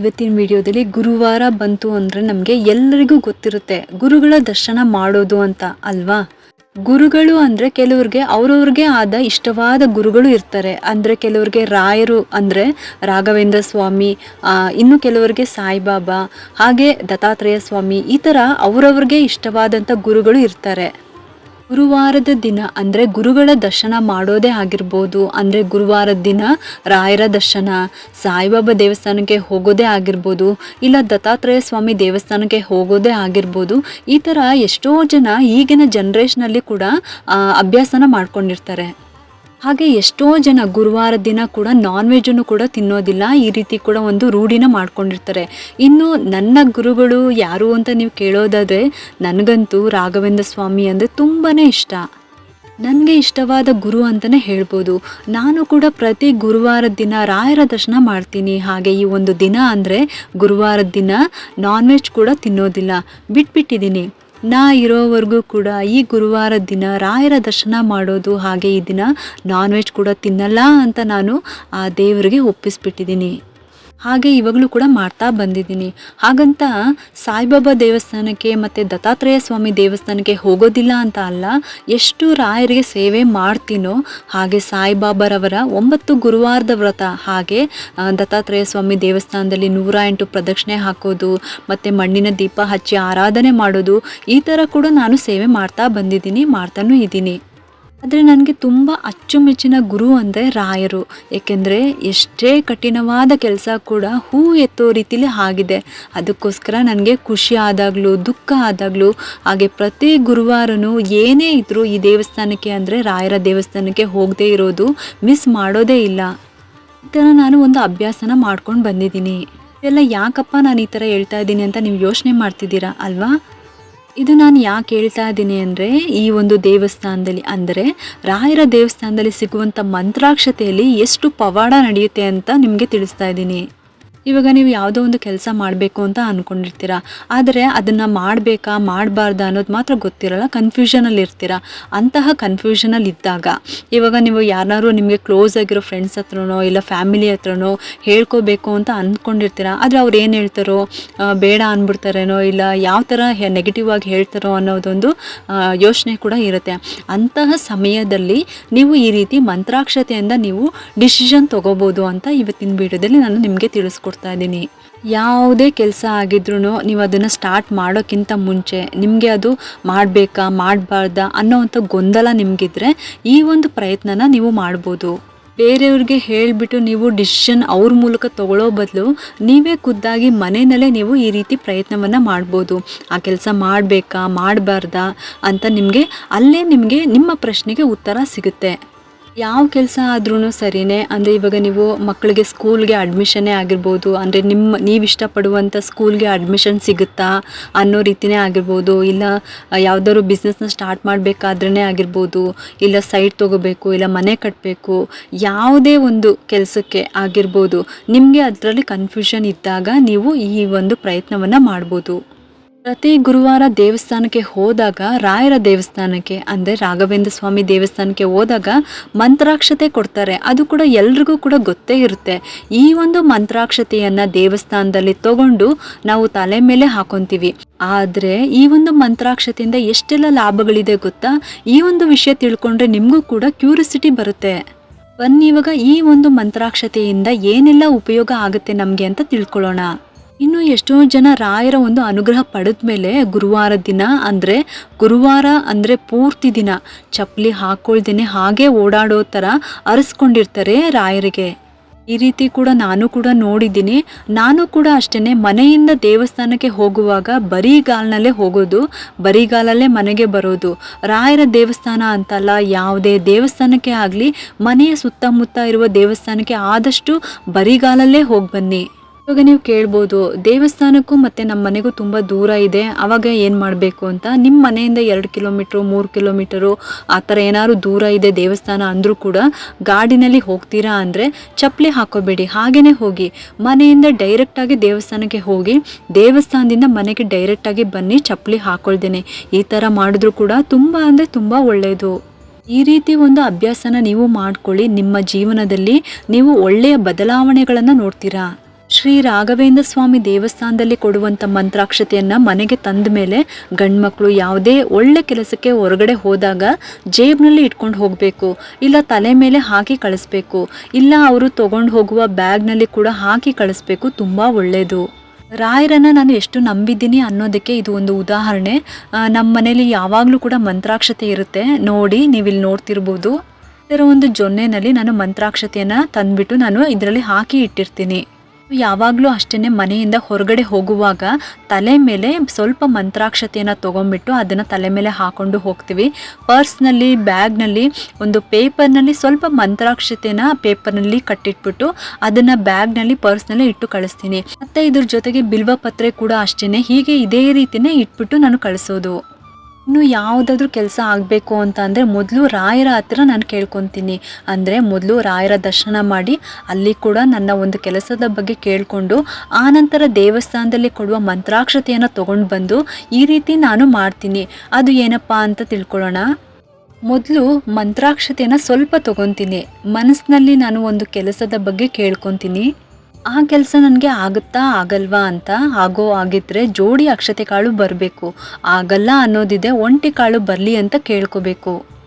ಇವತ್ತಿನ ವಿಡಿಯೋದಲ್ಲಿ ಗುರುವಾರ ಬಂತು ಅಂದರೆ ನಮಗೆ ಎಲ್ಲರಿಗೂ ಗೊತ್ತಿರುತ್ತೆ, ಗುರುಗಳ ದರ್ಶನ ಮಾಡೋದು ಅಂತ ಅಲ್ವಾ? ಗುರುಗಳು ಅಂದರೆ ಕೆಲವ್ರಿಗೆ ಅವ್ರವ್ರಿಗೆ ಆದ ಇಷ್ಟವಾದ ಗುರುಗಳು ಇರ್ತಾರೆ. ಅಂದರೆ ಕೆಲವ್ರಿಗೆ ರಾಯರು ಅಂದರೆ ರಾಘವೇಂದ್ರ ಸ್ವಾಮಿ ಇನ್ನು ಕೆಲವರಿಗೆ ಸಾಯಿಬಾಬಾ, ಹಾಗೆ ದತ್ತಾತ್ರೇಯ ಸ್ವಾಮಿ, ಈ ಥರ ಅವ್ರವ್ರಿಗೆ ಇಷ್ಟವಾದಂಥ ಗುರುಗಳು ಇರ್ತಾರೆ. ಗುರುವಾರದ ದಿನ ಅಂದರೆ ಗುರುಗಳ ದರ್ಶನ ಮಾಡೋದೇ ಆಗಿರ್ಬೋದು. ಅಂದರೆ ಗುರುವಾರದ ದಿನ ರಾಯರ ದರ್ಶನ, ಸಾಯಿಬಾಬಾ ದೇವಸ್ಥಾನಕ್ಕೆ ಹೋಗೋದೇ ಆಗಿರ್ಬೋದು, ಇಲ್ಲ ದತ್ತಾತ್ರೇಯ ಸ್ವಾಮಿ ದೇವಸ್ಥಾನಕ್ಕೆ ಹೋಗೋದೇ ಆಗಿರ್ಬೋದು. ಈ ಥರ ಎಷ್ಟೋ ಜನ ಈಗಿನ ಜನ್ರೇಷನಲ್ಲಿ ಕೂಡ ಅಭ್ಯಾಸನ ಮಾಡ್ಕೊಂಡಿರ್ತಾರೆ. ಹಾಗೆ ಎಷ್ಟೋ ಜನ ಗುರುವಾರ ದಿನ ಕೂಡ ನಾನ್ ವೆಜ್ಜನ್ನು ಕೂಡ ತಿನ್ನೋದಿಲ್ಲ. ಈ ರೀತಿ ಕೂಡ ಒಂದು ರೂಢಿನ ಮಾಡ್ಕೊಂಡಿರ್ತಾರೆ. ಇನ್ನು ನನ್ನ ಗುರುಗಳು ಯಾರು ಅಂತ ನೀವು ಕೇಳೋದಾದರೆ ನನಗಂತೂ ರಾಘವೇಂದ್ರ ಸ್ವಾಮಿ ಅಂದರೆ ತುಂಬಾ ಇಷ್ಟ. ನನಗೆ ಇಷ್ಟವಾದ ಗುರು ಅಂತಲೇ ಹೇಳ್ಬೋದು. ನಾನು ಕೂಡ ಪ್ರತಿ ಗುರುವಾರದ ದಿನ ರಾಯರ ದರ್ಶನ ಮಾಡ್ತೀನಿ. ಹಾಗೆ ಈ ಒಂದು ದಿನ ಅಂದರೆ ಗುರುವಾರದ ದಿನ ನಾನ್ ವೆಜ್ ಕೂಡ ತಿನ್ನೋದಿಲ್ಲ. ಬಿಟ್ಬಿಟ್ಟಿದ್ದೀನಿ. ನಾ ಇರೋವರೆಗೂ ಕೂಡ ಈ ಗುರುವಾರ ದಿನ ರಾಯರ ದರ್ಶನ ಮಾಡೋದು ಹಾಗೆ ಈ ದಿನ ನಾನ್ ವೆಜ್ ಕೂಡ ತಿನ್ನಲ್ಲ ಅಂತ ನಾನು ಆ ದೇವರಿಗೆ ಒಪ್ಪಿಸ್ಬಿಟ್ಟಿದ್ದೀನಿ. ಹಾಗೆ ಇವಾಗಲೂ ಕೂಡ ಮಾಡ್ತಾ ಬಂದಿದ್ದೀನಿ. ಹಾಗಂತ ಸಾಯಿಬಾಬಾ ದೇವಸ್ಥಾನಕ್ಕೆ ಮತ್ತು ದತ್ತಾತ್ರೇಯ ಸ್ವಾಮಿ ದೇವಸ್ಥಾನಕ್ಕೆ ಹೋಗೋದಿಲ್ಲ ಅಂತ ಅಲ್ಲ, ಎಷ್ಟು ರಾಯರಿಗೆ ಸೇವೆ ಮಾಡ್ತೀನೋ ಹಾಗೆ ಸಾಯಿಬಾಬಾರವರ ಒಂಬತ್ತು ಗುರುವಾರದ ವ್ರತ, ಹಾಗೆ ದತ್ತಾತ್ರೇಯ ಸ್ವಾಮಿ ದೇವಸ್ಥಾನದಲ್ಲಿ ನೂರ ಎಂಟು ಪ್ರದಕ್ಷಿಣೆ ಹಾಕೋದು, ಮತ್ತು ಮಣ್ಣಿನ ದೀಪ ಹಚ್ಚಿ ಆರಾಧನೆ ಮಾಡೋದು, ಈ ಥರ ಕೂಡ ನಾನು ಸೇವೆ ಮಾಡ್ತಾ ಬಂದಿದ್ದೀನಿ, ಮಾಡ್ತಾನೂ ಇದ್ದೀನಿ. ಆದರೆ ನನಗೆ ತುಂಬ ಅಚ್ಚುಮೆಚ್ಚಿನ ಗುರು ಅಂದರೆ ರಾಯರು. ಏಕೆಂದರೆ ಎಷ್ಟೇ ಕಠಿಣವಾದ ಕೆಲಸ ಕೂಡ ಹೂ ಎತ್ತೋ ರೀತಿಲಿ ಆಗಿದೆ. ಅದಕ್ಕೋಸ್ಕರ ನನಗೆ ಖುಷಿ ಆದಾಗಲೂ, ದುಃಖ ಆದಾಗಲೂ, ಹಾಗೆ ಪ್ರತಿ ಗುರುವಾರನೂ ಏನೇ ಇದ್ದರೂ ಈ ದೇವಸ್ಥಾನಕ್ಕೆ ಅಂದರೆ ರಾಯರ ದೇವಸ್ಥಾನಕ್ಕೆ ಹೋಗದೇ ಇರೋದು ಮಿಸ್ ಮಾಡೋದೇ ಇಲ್ಲ. ಈ ಥರ ನಾನು ಒಂದು ಅಭ್ಯಾಸನ ಮಾಡ್ಕೊಂಡು ಬಂದಿದ್ದೀನಿ. ಇದೆಲ್ಲ ಯಾಕಪ್ಪ ನಾನು ಈ ಥರ ಹೇಳ್ತಾ ಇದ್ದೀನಿ ಅಂತ ನೀವು ಯೋಚನೆ ಮಾಡ್ತಿದ್ದೀರಾ, ಅಲ್ವಾ? ಇದು ನಾನು ಯಾಕೆ ಹೇಳ್ತಾ ಇದ್ದೀನಿ ಅಂದರೆ, ಈ ಒಂದು ದೇವಸ್ಥಾನದಲ್ಲಿ ಅಂದರೆ, ರಾಯರ ದೇವಸ್ಥಾನದಲ್ಲಿ ಸಿಗುವಂಥ ಮಂತ್ರಾಕ್ಷತೆಯಲ್ಲಿ ಎಷ್ಟು ಪವಾಡ ನಡೆಯುತ್ತೆ ಅಂತ ನಿಮಗೆ ತಿಳಿಸ್ತಾ ಇದ್ದೀನಿ ಇವಾಗ ನೀವು ಯಾವುದೋ ಒಂದು ಕೆಲಸ ಮಾಡಬೇಕು ಅಂತ ಅಂದ್ಕೊಂಡಿರ್ತೀರ ಆದರೆ ಅದನ್ನು ಮಾಡಬೇಕಾ, ಮಾಡಬಾರ್ದಾ ಅನ್ನೋದು ಮಾತ್ರ ಗೊತ್ತಿರಲ್ಲ ಕನ್ಫ್ಯೂಷನಲ್ಲಿ ಇರ್ತೀರ? ಅಂತಹ ಕನ್ಫ್ಯೂಷನಲ್ಲಿ ಇದ್ದಾಗ, ಇವಾಗ ನೀವು ಯಾರು ನಿಮಗೆ ಕ್ಲೋಸ್ ಆಗಿರೋ ಫ್ರೆಂಡ್ಸ್ ಹತ್ರನೋ ಇಲ್ಲ ಫ್ಯಾಮಿಲಿ ಹತ್ರನೋ ಹೇಳ್ಕೋಬೇಕು ಅಂತ ಅಂದ್ಕೊಂಡಿರ್ತೀರ ಆದರೆ ಅವ್ರು ಏನು ಹೇಳ್ತಾರೋ ಬೇಡ ಅಂದ್ಬಿಡ್ತಾರೇನೋ ಇಲ್ಲ ಯಾವ ಥರ ನೆಗೆಟಿವ್ ಆಗಿ ಹೇಳ್ತಾರೋ ಅನ್ನೋದೊಂದು ಯೋಚನೆ ಕೂಡ ಇರುತ್ತೆ. ಅಂತಹ ಸಮಯದಲ್ಲಿ ನೀವು ಈ ರೀತಿ ಮಂತ್ರಾಕ್ಷತೆಯಿಂದ ನೀವು ಡಿಸಿಷನ್ ತೊಗೋಬೋದು ಅಂತ ಇವತ್ತಿನ ವಿಡಿಯೋದಲ್ಲಿ ನಾನು ನಿಮಗೆ ತಿಳಿಸ್ಕೊಡ್ತಾ ಇದ್ದೀನಿ. ಯಾವುದೇ ಕೆಲಸ ಆಗಿದ್ರೂ ನೀವು ಅದನ್ನು ಸ್ಟಾರ್ಟ್ ಮಾಡೋಕ್ಕಿಂತ ಮುಂಚೆ ನಿಮಗೆ ಅದು ಮಾಡಬೇಕಾ, ಮಾಡಬಾರ್ದಾ ಅನ್ನೋವಂಥ ಗೊಂದಲ ನಿಮಗಿದ್ರೆ ಈ ಒಂದು ಪ್ರಯತ್ನನ ನೀವು ಮಾಡ್ಬೋದು. ಬೇರೆಯವ್ರಿಗೆ ಹೇಳಿಬಿಟ್ಟು ನೀವು ಡಿಸಿಷನ್ ಅವ್ರ ಮೂಲಕ ತಗೊಳ್ಳೋ ಬದಲು ನೀವೇ ಖುದ್ದಾಗಿ ಮನೆಯಲ್ಲೇ ನೀವು ಈ ರೀತಿ ಪ್ರಯತ್ನವನ್ನು ಮಾಡ್ಬೋದು. ಆ ಕೆಲಸ ಮಾಡಬೇಕಾ, ಮಾಡಬಾರ್ದಾ ಅಂತ ನಿಮಗೆ ಅಲ್ಲೇ ನಿಮಗೆ ನಿಮ್ಮ ಪ್ರಶ್ನೆಗೆ ಉತ್ತರ ಸಿಗುತ್ತೆ. ಯಾವ ಕೆಲಸ ಆದ್ರೂ ಸರಿನೇ. ಅಂದರೆ ಇವಾಗ ನೀವು ಮಕ್ಕಳಿಗೆ ಸ್ಕೂಲ್ಗೆ ಅಡ್ಮಿಷನ್ನೇ ಆಗಿರ್ಬೋದು. ಅಂದರೆ ನಿಮ್ಮ ನೀವು ಇಷ್ಟಪಡುವಂಥ ಸ್ಕೂಲ್ಗೆ ಅಡ್ಮಿಷನ್ ಸಿಗುತ್ತಾ ಅನ್ನೋ ರೀತಿನೇ ಆಗಿರ್ಬೋದು. ಇಲ್ಲ, ಯಾವುದಾದ್ರು ಬಿಸ್ನೆಸ್ನ ಸ್ಟಾರ್ಟ್ ಮಾಡಬೇಕಾದ್ರೇ ಆಗಿರ್ಬೋದು. ಇಲ್ಲ ಸೈಟ್ ತೊಗೋಬೇಕು, ಇಲ್ಲ, ಮನೆ ಕಟ್ಟಬೇಕು ಯಾವುದೇ ಒಂದು ಕೆಲಸಕ್ಕೆ ಆಗಿರ್ಬೋದು. ನಿಮಗೆ ಅದರಲ್ಲಿ ಕನ್ಫ್ಯೂಷನ್ ಇದ್ದಾಗ ನೀವು ಈ ಒಂದು ಪ್ರಯತ್ನವನ್ನು ಮಾಡ್ಬೋದು. ಪ್ರತಿ ಗುರುವಾರ ದೇವಸ್ಥಾನಕ್ಕೆ ಹೋದಾಗ, ರಾಯರ ದೇವಸ್ಥಾನಕ್ಕೆ, ಅಂದರೆ ರಾಘವೇಂದ್ರ ಸ್ವಾಮಿ ದೇವಸ್ಥಾನಕ್ಕೆ ಹೋದಾಗ ಮಂತ್ರಾಕ್ಷತೆ ಕೊಡ್ತಾರೆ. ಅದು ಕೂಡ ಎಲ್ರಿಗೂ ಕೂಡ ಗೊತ್ತೇ ಇರುತ್ತೆ. ಈ ಒಂದು ಮಂತ್ರಾಕ್ಷತೆಯನ್ನು ದೇವಸ್ಥಾನದಲ್ಲಿ ತಗೊಂಡು ನಾವು ತಲೆ ಮೇಲೆ ಹಾಕೊತೀವಿ. ಆದರೆ ಈ ಒಂದು ಮಂತ್ರಾಕ್ಷತೆಯಿಂದ ಎಷ್ಟೆಲ್ಲ ಲಾಭಗಳಿದೆ ಗೊತ್ತಾ? ಈ ಒಂದು ವಿಷಯ ತಿಳ್ಕೊಂಡ್ರೆ ನಿಮಗೂ ಕೂಡ ಕ್ಯೂರಿಸಿಟಿ ಬರುತ್ತೆ. ಬನ್ನಿ ಇವಾಗ ಈ ಒಂದು ಮಂತ್ರಾಕ್ಷತೆಯಿಂದ ಏನೆಲ್ಲ ಉಪಯೋಗ ಆಗುತ್ತೆ ನಮಗೆ ಅಂತ ತಿಳ್ಕೊಳ್ಳೋಣ. ಇನ್ನು ಎಷ್ಟೋ ಜನ ರಾಯರ ಒಂದು ಅನುಗ್ರಹ ಪಡೆದ ಮೇಲೆ ಗುರುವಾರ ದಿನ ಅಂದರೆ ಗುರುವಾರ ಅಂದರೆ ಪೂರ್ತಿ ದಿನ ಚಪ್ಪಲಿ ಹಾಕೊಳ್ದೇನೆ ಹಾಗೆ ಓಡಾಡೋ ಥರ ಅರಸ್ಕೊಂಡಿರ್ತಾರೆ ರಾಯರಿಗೆ. ಈ ರೀತಿ ಕೂಡ ನಾನು ಕೂಡ ನೋಡಿದ್ದೀನಿ. ನಾನು ಕೂಡ ಅಷ್ಟೇ ಮನೆಯಿಂದ ದೇವಸ್ಥಾನಕ್ಕೆ ಹೋಗುವಾಗ ಬರಿಗಾಲ್ನಲ್ಲೇ ಹೋಗೋದು, ಬರಿಗಾಲಲ್ಲೇ ಮನೆಗೆ ಬರೋದು. ರಾಯರ ದೇವಸ್ಥಾನ ಅಂತಲ್ಲ, ಯಾವುದೇ ದೇವಸ್ಥಾನಕ್ಕೆ ಆಗಲಿ, ಮನೆಯ ಸುತ್ತಮುತ್ತ ಇರುವ ದೇವಸ್ಥಾನಕ್ಕೆ ಆದಷ್ಟು ಬರಿಗಾಲಲ್ಲೇ ಹೋಗಿ ಬನ್ನಿ. ಇವಾಗ ನೀವು ಕೇಳ್ಬೋದು, ದೇವಸ್ಥಾನಕ್ಕೂ ಮತ್ತು ನಮ್ಮ ಮನೆಗೂ ತುಂಬ ದೂರ ಇದೆ ಆವಾಗ ಏನು ಮಾಡಬೇಕು ಅಂತ? ನಿಮ್ಮ ಮನೆಯಿಂದ ಎರಡು ಕಿಲೋಮೀಟ್ರು, ಮೂರು ಕಿಲೋಮೀಟರು, ಆ ಥರ ಏನಾದ್ರು ದೂರ ಇದೆ ದೇವಸ್ಥಾನ ಅಂದರೂ ಕೂಡ ಗಾಡಿನಲ್ಲಿ ಹೋಗ್ತೀರಾ ಅಂದರೆ ಚಪ್ಪಲಿ ಹಾಕೋಬೇಡಿ ಹಾಗೇ ಹೋಗಿ. ಮನೆಯಿಂದ ಡೈರೆಕ್ಟಾಗಿ ದೇವಸ್ಥಾನಕ್ಕೆ ಹೋಗಿ, ದೇವಸ್ಥಾನದಿಂದ ಮನೆಗೆ ಡೈರೆಕ್ಟಾಗಿ ಬನ್ನಿ ಚಪ್ಪಲಿ ಹಾಕೊಳ್ದೇನೆ ಈ ಥರ ಮಾಡಿದ್ರು ಕೂಡ ತುಂಬ ಅಂದರೆ ತುಂಬ ಒಳ್ಳೆಯದು ಈ ರೀತಿ ಒಂದು ಅಭ್ಯಾಸನ ನೀವು ಮಾಡ್ಕೊಳ್ಳಿ, ನಿಮ್ಮ ಜೀವನದಲ್ಲಿ ನೀವು ಒಳ್ಳೆಯ ಬದಲಾವಣೆಗಳನ್ನು ನೋಡ್ತೀರಾ? ಶ್ರೀ ರಾಘವೇಂದ್ರ ಸ್ವಾಮಿ ದೇವಸ್ಥಾನದಲ್ಲಿ ಕೊಡುವಂಥ ಮಂತ್ರಾಕ್ಷತೆಯನ್ನು ಮನೆಗೆ ತಂದ ಮೇಲೆ ಗಂಡ್ಮಕ್ಳು ಯಾವುದೇ ಒಳ್ಳೆ ಕೆಲಸಕ್ಕೆ ಹೊರಗಡೆ ಹೋದಾಗ ಜೇಬ್ನಲ್ಲಿ ಇಟ್ಕೊಂಡು ಹೋಗಬೇಕು, ಇಲ್ಲ ತಲೆ ಮೇಲೆ ಹಾಕಿ ಕಳಿಸ್ಬೇಕು, ಇಲ್ಲ ಅವರು ತೊಗೊಂಡು ಹೋಗುವ ಬ್ಯಾಗ್ನಲ್ಲಿ ಕೂಡ ಹಾಕಿ ಕಳಿಸ್ಬೇಕು ತುಂಬ ಒಳ್ಳೆಯದು ರಾಯರನ್ನ ನಾನು ಎಷ್ಟು ನಂಬಿದ್ದೀನಿ ಅನ್ನೋದಕ್ಕೆ ಇದು ಒಂದು ಉದಾಹರಣೆ. ನಮ್ಮ ಮನೇಲಿ ಯಾವಾಗಲೂ ಕೂಡ ಮಂತ್ರಾಕ್ಷತೆ ಇರುತ್ತೆ. ನೋಡಿ, ನೀವಿಲ್ಲಿ ನೋಡ್ತಿರ್ಬೋದು. ಇದರ ಒಂದು ಜೊನ್ನೆನಲ್ಲಿ ನಾನು ಮಂತ್ರಾಕ್ಷತೆಯನ್ನು ತಂದುಬಿಟ್ಟು ನಾನು ಇದರಲ್ಲಿ ಹಾಕಿ ಇಟ್ಟಿರ್ತೀನಿ. ಯಾವಾಗಲೂ ಅಷ್ಟೇ ಮನೆಯಿಂದ ಹೊರಗಡೆ ಹೋಗುವಾಗ ತಲೆ ಮೇಲೆ ಸ್ವಲ್ಪ ಮಂತ್ರಾಕ್ಷತೆಯನ್ನು ತೊಗೊಂಡ್ಬಿಟ್ಟು ಅದನ್ನು ತಲೆ ಮೇಲೆ ಹಾಕೊಂಡು ಹೋಗ್ತೀವಿ. ಪರ್ಸ್ನಲ್ಲಿ, ಬ್ಯಾಗ್ನಲ್ಲಿ, ಒಂದು ಪೇಪರ್ನಲ್ಲಿ ಸ್ವಲ್ಪ ಮಂತ್ರಾಕ್ಷತೆನ ಪೇಪರ್ನಲ್ಲಿ ಕಟ್ಟಿಟ್ಬಿಟ್ಟು ಅದನ್ನು ಬ್ಯಾಗ್ನಲ್ಲಿ, ಪರ್ಸ್ನಲ್ಲಿ ಇಟ್ಟು ಕಳಿಸ್ತೀನಿ. ಮತ್ತು ಇದ್ರ ಜೊತೆಗೆ ಬಿಲ್ವ ಪತ್ರೆ ಕೂಡ ಅಷ್ಟೇ ಹೀಗೆ ಇದೇ ರೀತಿಯೇ ಇಟ್ಬಿಟ್ಟು ನಾನು ಕಳಿಸೋದು. ಇನ್ನು ಯಾವುದಾದ್ರೂ ಕೆಲಸ ಆಗಬೇಕು ಅಂತ ಅಂದರೆ ಮೊದಲು ರಾಯರ ಹತ್ರ ನಾನು ಕೇಳ್ಕೊತೀನಿ. ಅಂದರೆ ಮೊದಲು ರಾಯರ ದರ್ಶನ ಮಾಡಿ, ಅಲ್ಲಿ ಕೂಡ ನನ್ನ ಒಂದು ಕೆಲಸದ ಬಗ್ಗೆ ಕೇಳಿಕೊಂಡು ಆನಂತರ ದೇವಸ್ಥಾನದಲ್ಲಿ ಕೊಡುವ ಮಂತ್ರಾಕ್ಷತೆಯನ್ನು ತೊಗೊಂಡು ಬಂದು ಈ ರೀತಿ ನಾನು ಮಾಡ್ತೀನಿ. ಅದು ಏನಪ್ಪ ಅಂತ ತಿಳ್ಕೊಳ್ಳೋಣ. ಮೊದಲು ಮಂತ್ರಾಕ್ಷತೆಯನ್ನು ಸ್ವಲ್ಪ ತೊಗೊತೀನಿ. ಮನಸ್ಸಿನಲ್ಲಿ ನಾನು ಒಂದು ಕೆಲಸದ ಬಗ್ಗೆ ಕೇಳ್ಕೊತೀನಿ. ಆ ಕೆಲಸ ನನಗೆ ಆಗುತ್ತಾ ಆಗಲ್ವಾ ಅಂತ ಆಗೋ ಆಗಿದ್ರೆ ಜೋಡಿ ಅಕ್ಷತೆ ಕಾಳು ಬರಬೇಕು. ಆಗಲ್ಲ ಅನ್ನೋದಿದೆ ಒಂಟಿ ಕಾಳು ಬರಲಿ ಅಂತ ಕೇಳ್ಕೋಬೇಕು.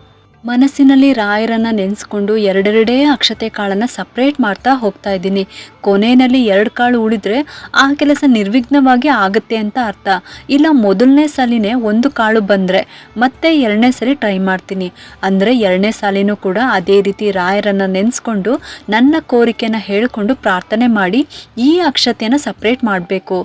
ಮನಸ್ಸಿನಲ್ಲಿ ರಾಯರನ್ನು ನೆನೆಸ್ಕೊಂಡು ಎರಡೆರಡೇ ಅಕ್ಷತೆ ಕಾಳನ್ನು ಸಪ್ರೇಟ್ ಮಾಡ್ತಾ ಹೋಗ್ತಾ ಇದ್ದೀನಿ. ಕೊನೆಯಲ್ಲಿ ಎರಡು ಕಾಳು ಉಳಿದ್ರೆ ಆ ಕೆಲಸ ನಿರ್ವಿಘ್ನವಾಗಿ ಆಗುತ್ತೆ ಅಂತ ಅರ್ಥ. ಇಲ್ಲ ಮೊದಲನೇ ಸಲಿನೇ ಒಂದು ಕಾಳು ಬಂದರೆ ಮತ್ತೆ ಎರಡನೇ ಸಲ ಟ್ರೈ ಮಾಡ್ತೀನಿ. ಅಂದರೆ ಎರಡನೇ ಸಾಲಿನೂ ಕೂಡ ಅದೇ ರೀತಿ ರಾಯರನ್ನು ನೆನೆಸ್ಕೊಂಡು ನನ್ನ ಕೋರಿಕೆಯನ್ನು ಹೇಳಿಕೊಂಡು ಪ್ರಾರ್ಥನೆ ಮಾಡಿ ಈ ಅಕ್ಷತೆಯನ್ನು ಸಪ್ರೇಟ್ ಮಾಡಬೇಕು.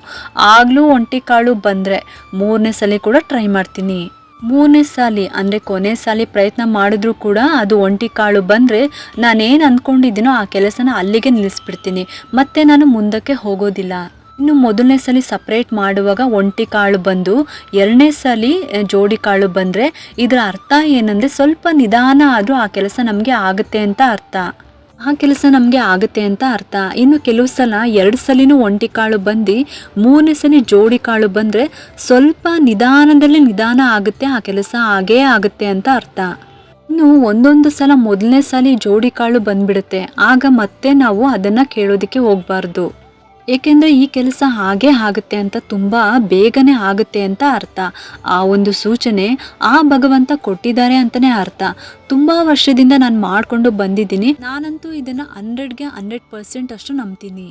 ಆಗಲೂ ಒಂಟಿ ಕಾಳು ಬಂದರೆ ಮೂರನೇ ಸಲ ಕೂಡ ಟ್ರೈ ಮಾಡ್ತೀನಿ. ಮೂರನೇ ಸಾಲಿ, ಅಂದರೆ ಕೊನೆ ಸಾಲಿ ಪ್ರಯತ್ನ ಮಾಡಿದ್ರೂ ಕೂಡ ಅದು ಒಂಟಿ ಕಾಳು ಬಂದರೆ ನಾನೇನು ಅಂದ್ಕೊಂಡಿದ್ದೀನೋ ಆ ಕೆಲಸನ ಅಲ್ಲಿಗೆ ನಿಲ್ಲಿಸ್ಬಿಡ್ತೀನಿ. ಮತ್ತೆ ನಾನು ಮುಂದಕ್ಕೆ ಹೋಗೋದಿಲ್ಲ. ಇನ್ನು ಮೊದಲನೇ ಸಲ ಸಪ್ರೇಟ್ ಮಾಡುವಾಗ ಒಂಟಿ ಕಾಳು ಬಂದು, ಎರಡನೇ ಸಲ ಜೋಡಿ ಕಾಳು ಬಂದರೆ ಇದರ ಅರ್ಥ ಏನಂದರೆ ಸ್ವಲ್ಪ ನಿಧಾನ ಆದರೂ ಆ ಕೆಲಸ ನಮಗೆ ಆಗುತ್ತೆ ಅಂತ ಅರ್ಥ. ಆ ಕೆಲಸ ನಮಗೆ ಆಗುತ್ತೆ ಅಂತ ಅರ್ಥ. ಇನ್ನು ಕೆಲವು ಸಲ ಎರಡು ಸಲಿನೂ ಒಂಟಿ ಕಾಳು ಬಂದು, ಮೂರನೇ ಸಲ ಜೋಡಿ ಕಾಳು ಬಂದರೆ ಸ್ವಲ್ಪ ನಿಧಾನದಲ್ಲಿ ನಿಧಾನ ಆಗುತ್ತೆ, ಆ ಕೆಲಸ ಆಗೇ ಆಗುತ್ತೆ ಅಂತ ಅರ್ಥ. ಇನ್ನು ಒಂದೊಂದು ಸಲ ಮೊದಲನೇ ಸಲ ಜೋಡಿ ಕಾಳು ಬಂದ್ಬಿಡುತ್ತೆ. ಆಗ ಮತ್ತೆ ನಾವು ಅದನ್ನು ಕೇಳೋದಕ್ಕೆ ಹೋಗಬಾರ್ದು. ಏಕೆಂದರೆ ಈ ಕೆಲಸ ಹಾಗೆ ಆಗುತ್ತೆ ಅಂತ ತುಂಬ ಬೇಗನೆ ಆಗುತ್ತೆ ಅಂತ ಅರ್ಥ. ಆ ಒಂದು ಸೂಚನೆ ಆ ಭಗವಂತ ಕೊಟ್ಟಿದ್ದಾರೆ ಅಂತಲೇ ಅರ್ಥ. ತುಂಬ ವರ್ಷದಿಂದ ನಾನು ಮಾಡಿಕೊಂಡು ಬಂದಿದ್ದೀನಿ. ನಾನಂತೂ ಇದನ್ನು ಹಂಡ್ರೆಡ್ಗೆ ಹಂಡ್ರೆಡ್ ಪರ್ಸೆಂಟ್ ಅಷ್ಟು ನಂಬ್ತೀನಿ.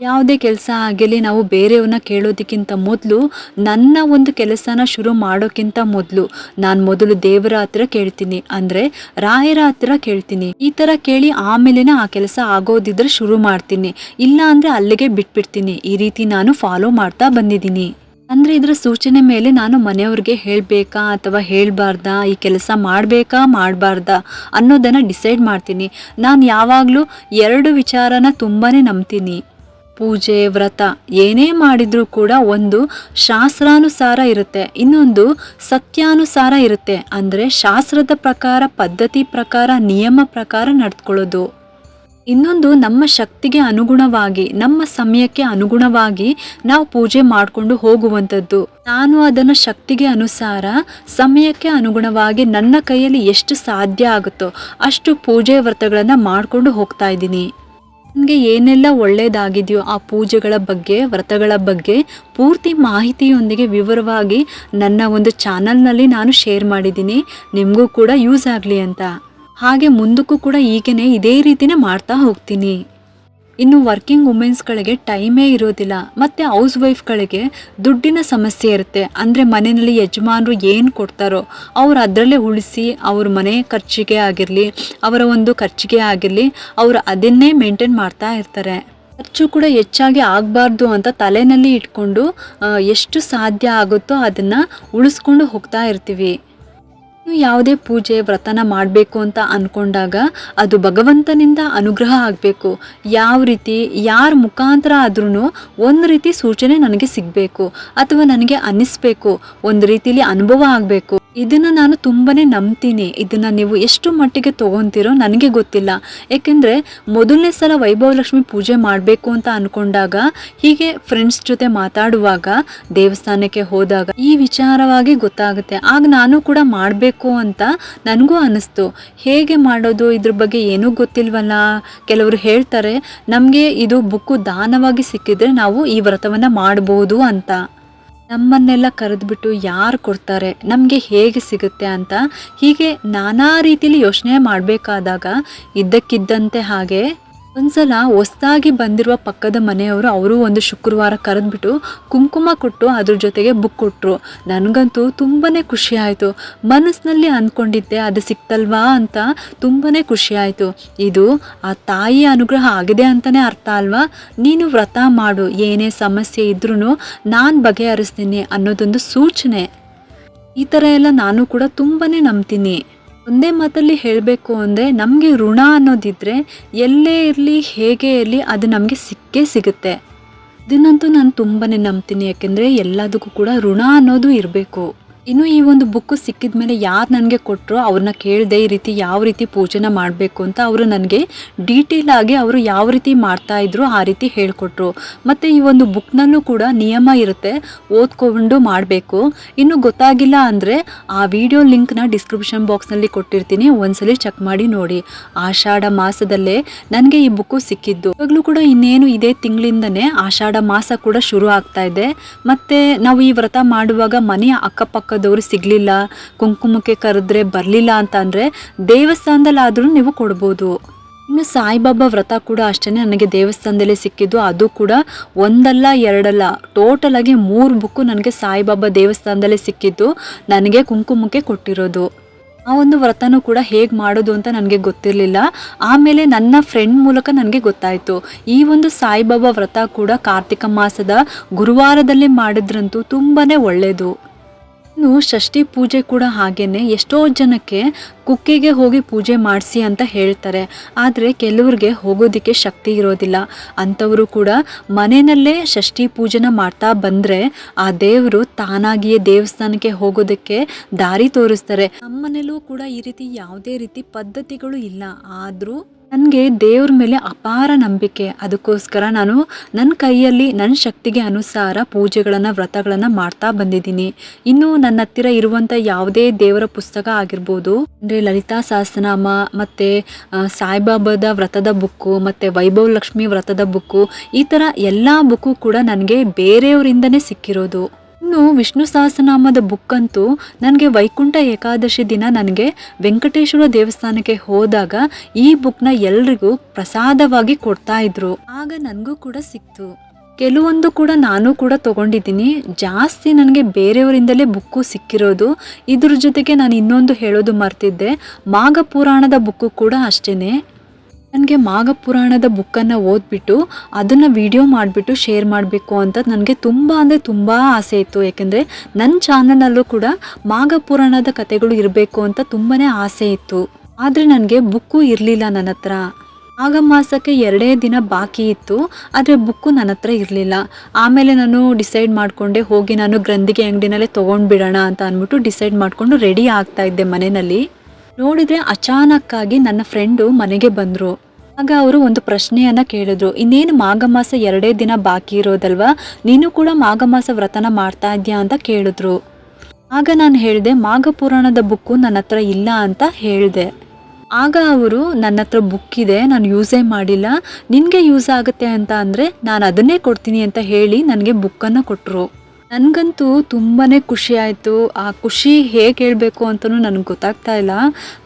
ಯಾವುದೇ ಕೆಲಸ ಆಗಲಿ ನಾವು ಬೇರೆಯವ್ರನ್ನ ಕೇಳೋದಕ್ಕಿಂತ ಮೊದಲು ನನ್ನ ಒಂದು ಕೆಲಸನ ಶುರು ಮಾಡೋಕ್ಕಿಂತ ಮೊದಲು ನಾನು ಮೊದಲು ದೇವರ ಹತ್ರ ಕೇಳ್ತೀನಿ. ಅಂದರೆ ರಾಯರ ಹತ್ರ ಕೇಳ್ತೀನಿ. ಈ ಥರ ಕೇಳಿ ಆಮೇಲೆ ಆ ಕೆಲಸ ಆಗೋದಿದ್ರೆ ಶುರು ಮಾಡ್ತೀನಿ. ಇಲ್ಲ ಅಂದರೆ ಅಲ್ಲಿಗೆ ಬಿಟ್ಬಿಡ್ತೀನಿ. ಈ ರೀತಿ ನಾನು ಫಾಲೋ ಮಾಡ್ತಾ ಬಂದಿದ್ದೀನಿ. ಅಂದರೆ ಇದರ ಸೂಚನೆ ಮೇಲೆ ನಾನು ಮನೆಯವ್ರಿಗೆ ಹೇಳಬೇಕಾ ಅಥವಾ ಹೇಳಬಾರ್ದಾ? ಈ ಕೆಲಸ ಮಾಡಬೇಕಾ, ಮಾಡಬಾರ್ದಾ? ಅನ್ನೋದನ್ನು ಡಿಸೈಡ್ ಮಾಡ್ತೀನಿ. ನಾನು ಯಾವಾಗಲೂ ಎರಡು ವಿಚಾರನ ತುಂಬಾ ನಂಬ್ತೀನಿ. ಪೂಜೆ, ವ್ರತ ಏನೇ ಮಾಡಿದ್ರೂ ಕೂಡ ಒಂದು ಶಾಸ್ತ್ರಾನುಸಾರ ಇರುತ್ತೆ. ಇನ್ನೊಂದು ಸತ್ಯಾನುಸಾರ ಇರುತ್ತೆ. ಅಂದರೆ ಶಾಸ್ತ್ರದ ಪ್ರಕಾರ, ಪದ್ಧತಿ ಪ್ರಕಾರ, ನಿಯಮ ಪ್ರಕಾರ ನಡ್ಕೊಳ್ಳೋದು. ಇನ್ನೊಂದು ನಮ್ಮ ಶಕ್ತಿಗೆ ಅನುಗುಣವಾಗಿ, ನಮ್ಮ ಸಮಯಕ್ಕೆ ಅನುಗುಣವಾಗಿ ನಾವು ಪೂಜೆ ಮಾಡಿಕೊಂಡು ಹೋಗುವಂಥದ್ದು. ನಾನು ಅದನ್ನು ಶಕ್ತಿಗೆ ಅನುಸಾರ, ಸಮಯಕ್ಕೆ ಅನುಗುಣವಾಗಿ ನನ್ನ ಕೈಯಲ್ಲಿ ಎಷ್ಟು ಸಾಧ್ಯ ಆಗುತ್ತೋ ಅಷ್ಟು ಪೂಜೆ ವ್ರತಗಳನ್ನು ಮಾಡಿಕೊಂಡು ಹೋಗ್ತಾ ಇದ್ದೀನಿ. ನನಗೆ ಏನೆಲ್ಲ ಒಳ್ಳೆಯದಾಗಿದೆಯೋ ಆ ಪೂಜೆಗಳ ಬಗ್ಗೆ, ವ್ರತಗಳ ಬಗ್ಗೆ ಪೂರ್ತಿ ಮಾಹಿತಿಯೊಂದಿಗೆ ವಿವರವಾಗಿ ನನ್ನ ಒಂದು ಚಾನಲ್ನಲ್ಲಿ ನಾನು ಶೇರ್ ಮಾಡಿದ್ದೀನಿ. ನಿಮಗೂ ಕೂಡ ಯೂಸ್ ಆಗಲಿ ಅಂತ. ಹಾಗೆ ಮುಂದಕ್ಕೂ ಕೂಡ ಈಗೇನೆ ಇದೇ ರೀತಿನೇ ಮಾಡ್ತಾ ಹೋಗ್ತೀನಿ. ಇನ್ನು ವರ್ಕಿಂಗ್ ವುಮೆನ್ಸ್ಗಳಿಗೆ ಟೈಮೇ ಇರೋದಿಲ್ಲ, ಮತ್ತು ಹೌಸ್ ವೈಫ್ಗಳಿಗೆ ದುಡ್ಡಿನ ಸಮಸ್ಯೆ ಇರುತ್ತೆ. ಅಂದರೆ ಮನೆಯಲ್ಲಿ ಯಜಮಾನರು ಏನು ಕೊಡ್ತಾರೋ, ಅವ್ರು ಅದರಲ್ಲೇ ಉಳಿಸಿ, ಅವ್ರ ಮನೆ ಖರ್ಚಿಗೆ ಆಗಿರಲಿ, ಅವರ ಒಂದು ಖರ್ಚಿಗೆ ಆಗಿರಲಿ, ಅವರು ಅದನ್ನೇ ಮೇಂಟೈನ್ ಮಾಡ್ತಾ ಇರ್ತಾರೆ. ಖರ್ಚು ಕೂಡ ಹೆಚ್ಚಾಗಿ ಆಗಬಾರ್ದು ಅಂತ ತಲೆಯಲ್ಲಿ ಇಟ್ಕೊಂಡು ಎಷ್ಟು ಸಾಧ್ಯ ಆಗುತ್ತೋ ಅದನ್ನು ಉಳಿಸ್ಕೊಂಡು ಹೋಗ್ತಾ ಇರ್ತೀವಿ. ಯಾವುದೇ ಪೂಜೆ, ವ್ರತನ ಮಾಡಬೇಕು ಅಂತ ಅಂದ್ಕೊಂಡಾಗ ಅದು ಭಗವಂತನಿಂದ ಅನುಗ್ರಹ ಆಗಬೇಕು. ಯಾವ ರೀತಿ, ಯಾರ ಮುಖಾಂತರ ಆದ್ರೂ ಒಂದು ರೀತಿ ಸೂಚನೆ ನನಗೆ ಸಿಗಬೇಕು ಅಥವಾ ನನಗೆ ಅನ್ನಿಸ್ಬೇಕು. ಒಂದು ರೀತಿಲಿ ಅನುಭವ ಆಗಬೇಕು. ಇದನ್ನ ನಾನು ತುಂಬಾ ನಂಬ್ತೀನಿ. ಇದನ್ನು ನೀವು ಎಷ್ಟು ಮಟ್ಟಿಗೆ ತೊಗೊತೀರೋ ನನಗೆ ಗೊತ್ತಿಲ್ಲ. ಏಕೆಂದರೆ ಮೊದಲನೇ ಸಲ ವೈಭವ ಲಕ್ಷ್ಮಿ ಪೂಜೆ ಮಾಡಬೇಕು ಅಂತ ಅಂದ್ಕೊಂಡಾಗ ಹೀಗೆ ಫ್ರೆಂಡ್ಸ್ ಜೊತೆ ಮಾತಾಡುವಾಗ, ದೇವಸ್ಥಾನಕ್ಕೆ ಹೋದಾಗ ಈ ವಿಚಾರವಾಗಿ ಗೊತ್ತಾಗುತ್ತೆ. ಆಗ ನಾನು ಕೂಡ ಮಾಡಬೇಕು ಅಂತ ನನಗೂ ಅನಿಸ್ತು. ಹೇಗೆ ಮಾಡೋದು? ಇದ್ರ ಬಗ್ಗೆ ಏನೂ ಗೊತ್ತಿಲ್ವಲ್ಲ? ಕೆಲವರು ಹೇಳ್ತಾರೆ, ನಮಗೆ ಇದು ಬುಕ್ಕು ದಾನವಾಗಿ ಸಿಕ್ಕಿದ್ರೆ ನಾವು ಈ ವ್ರತವನ್ನು ಮಾಡಬಹುದು ಅಂತ. ನಮ್ಮನ್ನೆಲ್ಲ ಕರೆದ್ಬಿಟ್ಟು ಯಾರು ಕೊಡ್ತಾರೆ? ನಮಗೆ ಹೇಗೆ ಸಿಗುತ್ತೆ ಅಂತ ಹೀಗೆ ನಾನಾ ರೀತಿಲಿ ಯೋಚನೆ ಮಾಡಬೇಕಾದಾಗ ಇದ್ದಕ್ಕಿದ್ದಂತೆ ಹಾಗೆ ಒಂದ್ಸಲ ಹೊಸ್ದಾಗಿ ಬಂದಿರುವ ಪಕ್ಕದ ಮನೆಯವರು ಅವರು ಒಂದು ಶುಕ್ರವಾರ ಕರೆದ್ಬಿಟ್ಟು ಕುಂಕುಮ ಕೊಟ್ಟು ಅದ್ರ ಜೊತೆಗೆ ಬುಕ್ ಕೊಟ್ಟರು ನನಗಂತೂ ತುಂಬಾ ಖುಷಿ ಆಯಿತು. ಮನಸ್ಸಿನಲ್ಲಿ ಅಂದ್ಕೊಂಡಿದ್ದೆ ಅದು ಸಿಕ್ತಲ್ವಾ ಅಂತ ತುಂಬಾ ಖುಷಿ ಆಯಿತು. ಇದು ಆ ತಾಯಿಯ ಅನುಗ್ರಹ ಆಗಿದೆ ಅಂತಲೇ ಅರ್ಥ ಅಲ್ವಾ? ನೀನು ವ್ರತ ಮಾಡು, ಏನೇ ಸಮಸ್ಯೆ ಇದ್ರೂ ನಾನು ಬಗೆಹರಿಸ್ತೀನಿ ಅನ್ನೋದೊಂದು ಸೂಚನೆ. ಈ ಥರ ಎಲ್ಲ ನಾನು ಕೂಡ ತುಂಬಾ ನಂಬ್ತೀನಿ. ಒಂದೇ ಮಾತಲ್ಲಿ ಹೇಳಬೇಕು ಅಂದರೆ ನಮಗೆ ಋಣ ಅನ್ನೋದಿದ್ರೆ ಎಲ್ಲೇ ಇರಲಿ, ಹೇಗೆ ಇರಲಿ ಅದು ನಮಗೆ ಸಿಕ್ಕೇ ಸಿಗುತ್ತೆ. ಇದನ್ನಂತೂ ನಾನು ತುಂಬಾ ನಂಬ್ತೀನಿ, ಯಾಕೆಂದರೆ ಎಲ್ಲದಕ್ಕೂ ಕೂಡ ಋಣ ಅನ್ನೋದು ಇರಬೇಕು. ಇನ್ನು ಈ ಒಂದು ಬುಕ್ ಸಿಕ್ಕಿದ ಮೇಲೆ ಯಾರು ನನಗೆ ಕೊಟ್ಟರು ಅವ್ರನ್ನ ಕೇಳಿದೆ ಈ ರೀತಿ ಯಾವ ರೀತಿ ಪೂಜೆನ ಮಾಡಬೇಕು ಅಂತ ಅವರು ನನಗೆ ಡೀಟೇಲ್ ಆಗಿ ಅವರು ಯಾವ ರೀತಿ ಮಾಡ್ತಾ ಇದ್ರು ಆ ರೀತಿ ಹೇಳಿಕೊಟ್ರು. ಮತ್ತು ಈ ಒಂದು ಬುಕ್ನಲ್ಲೂ ಕೂಡ ನಿಯಮ ಇರುತ್ತೆ, ಓದ್ಕೊಂಡು ಮಾಡಬೇಕು. ಇನ್ನು ಗೊತ್ತಾಗಿಲ್ಲ ಅಂದರೆ ಆ ವಿಡಿಯೋ ಲಿಂಕ್ನ ಡಿಸ್ಕ್ರಿಪ್ಷನ್ ಬಾಕ್ಸ್ನಲ್ಲಿ ಕೊಟ್ಟಿರ್ತೀನಿ, ಒಂದ್ಸಲಿ ಚೆಕ್ ಮಾಡಿ ನೋಡಿ. ಆಷಾಢ ಮಾಸದಲ್ಲೇ ನನಗೆ ಈ ಬುಕ್ಕು ಸಿಕ್ಕಿದ್ದು. ಇವಾಗಲೂ ಕೂಡ ಇನ್ನೇನು ಇದೇ ತಿಂಗಳಿಂದನೇ ಆಷಾಢ ಮಾಸ ಕೂಡ ಶುರು ಆಗ್ತಾ ಇದೆ. ಮತ್ತು ನಾವು ಈ ವ್ರತ ಮಾಡುವಾಗ ಮನೆಯ ಅಕ್ಕಪಕ್ಕದವರು ಸಿಗಲಿಲ್ಲ, ಕುಂಕುಮಕ್ಕೆ ಕರೆದ್ರೆ ಬರಲಿಲ್ಲ ಅಂತ ಅಂದರೆ ದೇವಸ್ಥಾನದಲ್ಲಾದರೂ ನೀವು ಕೊಡ್ಬೋದು. ಇನ್ನು ಸಾಯಿಬಾಬಾ ವ್ರತ ಕೂಡ ಅಷ್ಟೇ ನನಗೆ ದೇವಸ್ಥಾನದಲ್ಲೇ ಸಿಕ್ಕಿದ್ದು, ಅದು ಕೂಡ ಒಂದಲ್ಲ, ಎರಡಲ್ಲ. ಟೋಟಲ್ ಆಗಿ ಮೂರು ಬುಕ್ಕು ನನಗೆ ಸಾಯಿಬಾಬಾ ದೇವಸ್ಥಾನದಲ್ಲೇ ಸಿಕ್ಕಿದ್ದು, ನನಗೆ ಕುಂಕುಮಕ್ಕೆ ಕೊಟ್ಟಿರೋದು. ಆ ಒಂದು ವ್ರತನೂ ಕೂಡ ಹೇಗೆ ಮಾಡೋದು ಅಂತ ನನಗೆ ಗೊತ್ತಿರಲಿಲ್ಲ. ಆಮೇಲೆ ನನ್ನ ಫ್ರೆಂಡ್ ಮೂಲಕ ನನಗೆ ಗೊತ್ತಾಯಿತು. ಈ ಒಂದು ಸಾಯಿಬಾಬಾ ವ್ರತ ಕೂಡ ಕಾರ್ತಿಕ ಮಾಸದ ಗುರುವಾರದಲ್ಲಿ ಮಾಡಿದ್ರಂತೂ ತುಂಬಾ ಒಳ್ಳೆಯದು ಇನ್ನು ಷಷ್ಠಿ ಪೂಜೆ ಕೂಡ ಹಾಗೇನೆ ಎಷ್ಟೋ ಜನಕ್ಕೆ ಕುಕ್ಕೆಗೆ ಹೋಗಿ ಪೂಜೆ ಮಾಡಿಸಿ ಅಂತ ಹೇಳ್ತಾರೆ. ಆದರೆ ಕೆಲವ್ರಿಗೆ ಹೋಗೋದಕ್ಕೆ ಶಕ್ತಿ ಇರೋದಿಲ್ಲ. ಅಂಥವರು ಕೂಡ ಮನೆಯಲ್ಲೇ ಷಷ್ಠಿ ಪೂಜೆನ ಮಾಡ್ತಾ ಬಂದರೆ ಆ ದೇವರು ತಾನಾಗಿಯೇ ದೇವಸ್ಥಾನಕ್ಕೆ ಹೋಗೋದಕ್ಕೆ ದಾರಿ ತೋರಿಸ್ತಾರೆ. ನಮ್ಮನೇಲೂ ಕೂಡ ಈ ರೀತಿ ಯಾವುದೇ ರೀತಿ ಪದ್ಧತಿಗಳು ಇಲ್ಲ. ಆದರೂ ನನಗೆ ದೇವ್ರ ಮೇಲೆ ಅಪಾರ ನಂಬಿಕೆ. ಅದಕ್ಕೋಸ್ಕರ ನಾನು ನನ್ನ ಕೈಯಲ್ಲಿ ನನ್ನ ಶಕ್ತಿಗೆ ಅನುಸಾರ ಪೂಜೆಗಳನ್ನು, ವ್ರತಗಳನ್ನು ಮಾಡ್ತಾ ಬಂದಿದ್ದೀನಿ. ಇನ್ನು ನನ್ನ ಹತ್ತಿರ ಇರುವಂಥ ಯಾವುದೇ ದೇವರ ಪುಸ್ತಕ ಆಗಿರ್ಬೋದು, ಅಂದರೆ ಲಲಿತಾ ಸಹಸ್ರನಾಮ, ಮತ್ತು ಸಾಯಿಬಾಬಾದ ವ್ರತದ ಬುಕ್ಕು, ಮತ್ತು ವೈಭವ ಲಕ್ಷ್ಮಿ ವ್ರತದ ಬುಕ್ಕು, ಈ ಥರ ಎಲ್ಲ ಬುಕ್ಕು ಕೂಡ ನನಗೆ ಬೇರೆಯವರಿಂದನೇ ಸಿಕ್ಕಿರೋದು. ಇನ್ನು ವಿಷ್ಣು ಸಹಸ್ರನಾಮದ ಬುಕ್ ಅಂತೂ ನನಗೆ ವೈಕುಂಠ ಏಕಾದಶಿ ದಿನ ನನಗೆ ವೆಂಕಟೇಶ್ವರ ದೇವಸ್ಥಾನಕ್ಕೆ ಹೋದಾಗ ಈ ಬುಕ್ನ ಎಲ್ರಿಗೂ ಪ್ರಸಾದವಾಗಿ ಕೊಡ್ತಾ ಇದ್ರು. ಆಗ ನನಗೂ ಕೂಡ ಸಿಕ್ತು. ಕೆಲವೊಂದು ಕೂಡ ನಾನು ಕೂಡ ತಗೊಂಡಿದ್ದೀನಿ. ಜಾಸ್ತಿ ನನಗೆ ಬೇರೆಯವರಿಂದಲೇ ಬುಕ್ಕು ಸಿಕ್ಕಿರೋದು. ಇದ್ರ ಜೊತೆಗೆ ನಾನು ಇನ್ನೊಂದು ಹೇಳೋದು ಮರ್ತಿದ್ದೆ. ಮಾಘ ಪುರಾಣದ ಬುಕ್ಕು ಕೂಡ ಅಷ್ಟೇನೆ. ನನಗೆ ಮಾಘ ಪುರಾಣದ ಬುಕ್ಕನ್ನು ಓದ್ಬಿಟ್ಟು ಅದನ್ನು ವಿಡಿಯೋ ಮಾಡಿಬಿಟ್ಟು ಶೇರ್ ಮಾಡಬೇಕು ಅಂತ ನನಗೆ ತುಂಬ ಅಂದರೆ ತುಂಬ ಆಸೆ ಇತ್ತು. ಯಾಕೆಂದರೆ ನನ್ನ ಚಾನಲಲ್ಲೂ ಕೂಡ ಮಾಘ ಪುರಾಣದ ಕಥೆಗಳು ಇರಬೇಕು ಅಂತ ತುಂಬಾ ಆಸೆ ಇತ್ತು. ಆದರೆ ನನಗೆ ಬುಕ್ಕು ಇರಲಿಲ್ಲ ನನ್ನ ಹತ್ರ. ಆಗ ಮಾಸಕ್ಕೆ ಎರಡೇ ದಿನ ಬಾಕಿ ಇತ್ತು. ಆದರೆ ಬುಕ್ಕು ನನ್ನ ಹತ್ರ ಇರಲಿಲ್ಲ. ಆಮೇಲೆ ನಾನು ಡಿಸೈಡ್ ಮಾಡಿಕೊಂಡೆ ಹೋಗಿ ನಾನು ಗ್ರಂಥಿಗೆ ಅಂಗಡಿನಲ್ಲೇ ತೊಗೊಂಡ್ಬಿಡೋಣ ಅಂತ ಅಂದ್ಬಿಟ್ಟು ಡಿಸೈಡ್ ಮಾಡಿಕೊಂಡು ರೆಡಿ ಆಗ್ತಾ ಇದ್ದೆ ಮನೆಯಲ್ಲಿ. ನೋಡಿದ್ರೆ ಅಚಾನಕ್ಕಾಗಿ ನನ್ನ ಫ್ರೆಂಡು ಮನೆಗೆ ಬಂದರು. ಆಗ ಅವರು ಒಂದು ಪ್ರಶ್ನೆಯನ್ನ ಕೇಳಿದ್ರು. ಇನ್ನೇನು ಮಾಘ ಮಾಸ ಎರಡೇ ದಿನ ಬಾಕಿ ಇರೋದಲ್ವಾ? ನೀನು ಕೂಡ ಮಾಘ ಮಾಸ ವ್ರತನ ಮಾಡ್ತಾ ಇದ್ಯಾ ಅಂತ ಕೇಳಿದ್ರು. ಆಗ ನಾನು ಹೇಳಿದೆ, ಮಾಘ ಪುರಾಣದ ಬುಕ್ಕು ನನ್ನ ಹತ್ರ ಇಲ್ಲ ಅಂತ ಹೇಳಿದೆ. ಆಗ ಅವರು, ನನ್ನ ಹತ್ರ ಬುಕ್ ಇದೆ, ನಾನು ಯೂಸೇ ಮಾಡಿಲ್ಲ. ನಿನಗೆ ಯೂಸ್ ಆಗುತ್ತೆ ಅಂತ ಅಂದರೆ ನಾನು ಅದನ್ನೇ ಕೊಡ್ತೀನಿ ಅಂತ ಹೇಳಿ ನನಗೆ ಬುಕ್ಕನ್ನು ಕೊಟ್ಟರು ನನಗಂತೂ ತುಂಬಾ ಖುಷಿ ಆಯಿತು. ಆ ಖುಷಿ ಹೇಗೆ ಹೇಳಬೇಕು ಅಂತಲೂ ನನಗೆ ಗೊತ್ತಾಗ್ತಾ ಇಲ್ಲ.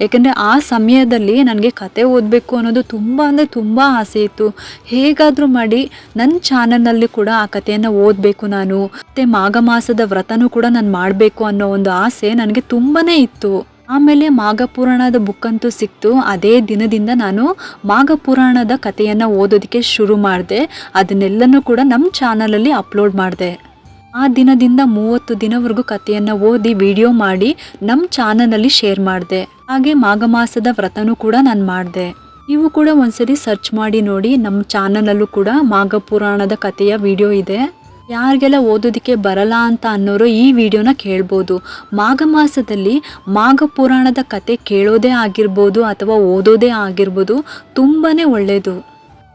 ಯಾಕೆಂದರೆ ಆ ಸಮಯದಲ್ಲಿ ನನಗೆ ಕತೆ ಓದಬೇಕು ಅನ್ನೋದು ತುಂಬ ಅಂದರೆ ತುಂಬ ಆಸೆ ಇತ್ತು. ಹೇಗಾದರೂ ಮಾಡಿ ನನ್ನ ಚಾನಲ್ನಲ್ಲಿ ಕೂಡ ಆ ಕಥೆಯನ್ನು ಓದಬೇಕು ನಾನು. ಮತ್ತು ಮಾಘ ಮಾಸದ ವ್ರತನೂ ಕೂಡ ನಾನು ಮಾಡಬೇಕು ಅನ್ನೋ ಒಂದು ಆಸೆ ನನಗೆ ತುಂಬಾ ಇತ್ತು. ಆಮೇಲೆ ಮಾಘ ಬುಕ್ಕಂತೂ ಸಿಕ್ತು. ಅದೇ ದಿನದಿಂದ ನಾನು ಮಾಘಪುರಾಣದ ಕಥೆಯನ್ನು ಓದೋದಕ್ಕೆ ಶುರು ಮಾಡಿದೆ. ಅದನ್ನೆಲ್ಲನೂ ಕೂಡ ನಮ್ಮ ಚಾನಲಲ್ಲಿ ಅಪ್ಲೋಡ್ ಮಾಡಿದೆ. ಆ ದಿನದಿಂದ ಮೂವತ್ತು ದಿನವರೆಗೂ ಕಥೆಯನ್ನು ಓದಿ ವಿಡಿಯೋ ಮಾಡಿ ನಮ್ಮ ಚಾನಲಲ್ಲಿ ಶೇರ್ ಮಾಡಿದೆ. ಹಾಗೆ ಮಾಘ ಮಾಸದ ವ್ರತನೂ ಕೂಡ ನಾನು ಮಾಡಿದೆ. ನೀವು ಕೂಡ ಒಂದ್ಸರಿ ಸರ್ಚ್ ಮಾಡಿ ನೋಡಿ ನಮ್ಮ ಚಾನಲಲ್ಲೂ ಕೂಡ ಮಾಘ ಪುರಾಣದ ಕಥೆಯ ವಿಡಿಯೋ ಇದೆ. ಯಾರಿಗೆಲ್ಲ ಓದೋದಕ್ಕೆ ಬರಲ್ಲ ಅಂತ ಅನ್ನೋರು ಈ ವಿಡಿಯೋನ ಕೇಳ್ಬೋದು. ಮಾಘ ಮಾಸದಲ್ಲಿ ಮಾಘ ಪುರಾಣದ ಕತೆ ಕೇಳೋದೇ ಆಗಿರ್ಬೋದು ಅಥವಾ ಓದೋದೇ ಆಗಿರ್ಬೋದು ತುಂಬಾ ಒಳ್ಳೆಯದು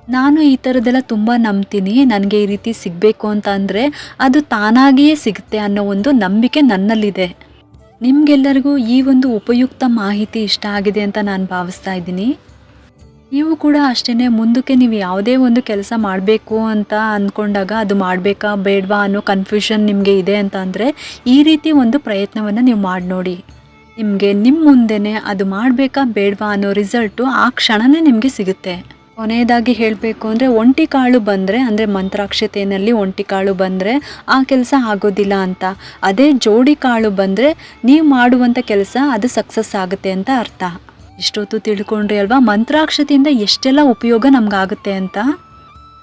ನಾನು ಈ ಥರದ್ದೆಲ್ಲ ತುಂಬ ನಂಬ್ತೀನಿ. ನನಗೆ ಈ ರೀತಿ ಸಿಗಬೇಕು ಅಂತ ಅಂದರೆ ಅದು ತಾನಾಗಿಯೇ ಸಿಗುತ್ತೆ ಅನ್ನೋ ಒಂದು ನಂಬಿಕೆ ನನ್ನಲ್ಲಿದೆ. ನಿಮಗೆಲ್ಲರಿಗೂ ಈ ಒಂದು ಉಪಯುಕ್ತ ಮಾಹಿತಿ ಇಷ್ಟ ಆಗಿದೆ ಅಂತ ನಾನು ಭಾವಿಸ್ತಾ ಇದ್ದೀನಿ. ನೀವು ಕೂಡ ಅಷ್ಟೇ ಮುಂದಕ್ಕೆ ನೀವು ಯಾವುದೇ ಒಂದು ಕೆಲಸ ಮಾಡಬೇಕು ಅಂತ ಅಂದ್ಕೊಂಡಾಗ ಅದು ಮಾಡಬೇಕಾ ಬೇಡವಾ ಅನ್ನೋ ಕನ್ಫ್ಯೂಷನ್ ನಿಮಗೆ ಇದೆ ಅಂತ ಅಂದರೆ ಈ ರೀತಿ ಒಂದು ಪ್ರಯತ್ನವನ್ನು ನೀವು ಮಾಡಿ ನೋಡಿ. ನಿಮಗೆ ನಿಮ್ಮ ಮುಂದೆನೇ ಅದು ಮಾಡಬೇಕಾ ಬೇಡವಾ ಅನ್ನೋ ರಿಸಲ್ಟು ಆ ಕ್ಷಣನೇ ನಿಮಗೆ ಸಿಗುತ್ತೆ. ಕೊನೆಯದಾಗಿ ಹೇಳಬೇಕು ಅಂದರೆ ಒಂಟಿ ಕಾಳು ಬಂದರೆ, ಅಂದರೆ ಮಂತ್ರಾಕ್ಷತೆಯಲ್ಲಿ ಒಂಟಿ ಕಾಳು ಬಂದರೆ ಆ ಕೆಲಸ ಆಗೋದಿಲ್ಲ ಅಂತ. ಅದೇ ಜೋಡಿ ಕಾಳು ಬಂದರೆ ನೀವು ಮಾಡುವಂಥ ಕೆಲಸ ಅದು ಸಕ್ಸಸ್ ಆಗುತ್ತೆ ಅಂತ ಅರ್ಥ. ಇಷ್ಟೊತ್ತು ತಿಳ್ಕೊಂಡ್ರಿ ಅಲ್ವಾ? ಮಂತ್ರಾಕ್ಷತೆಯಿಂದ ಎಷ್ಟೆಲ್ಲ ಉಪಯೋಗ ನಮಗಾಗುತ್ತೆ ಅಂತ?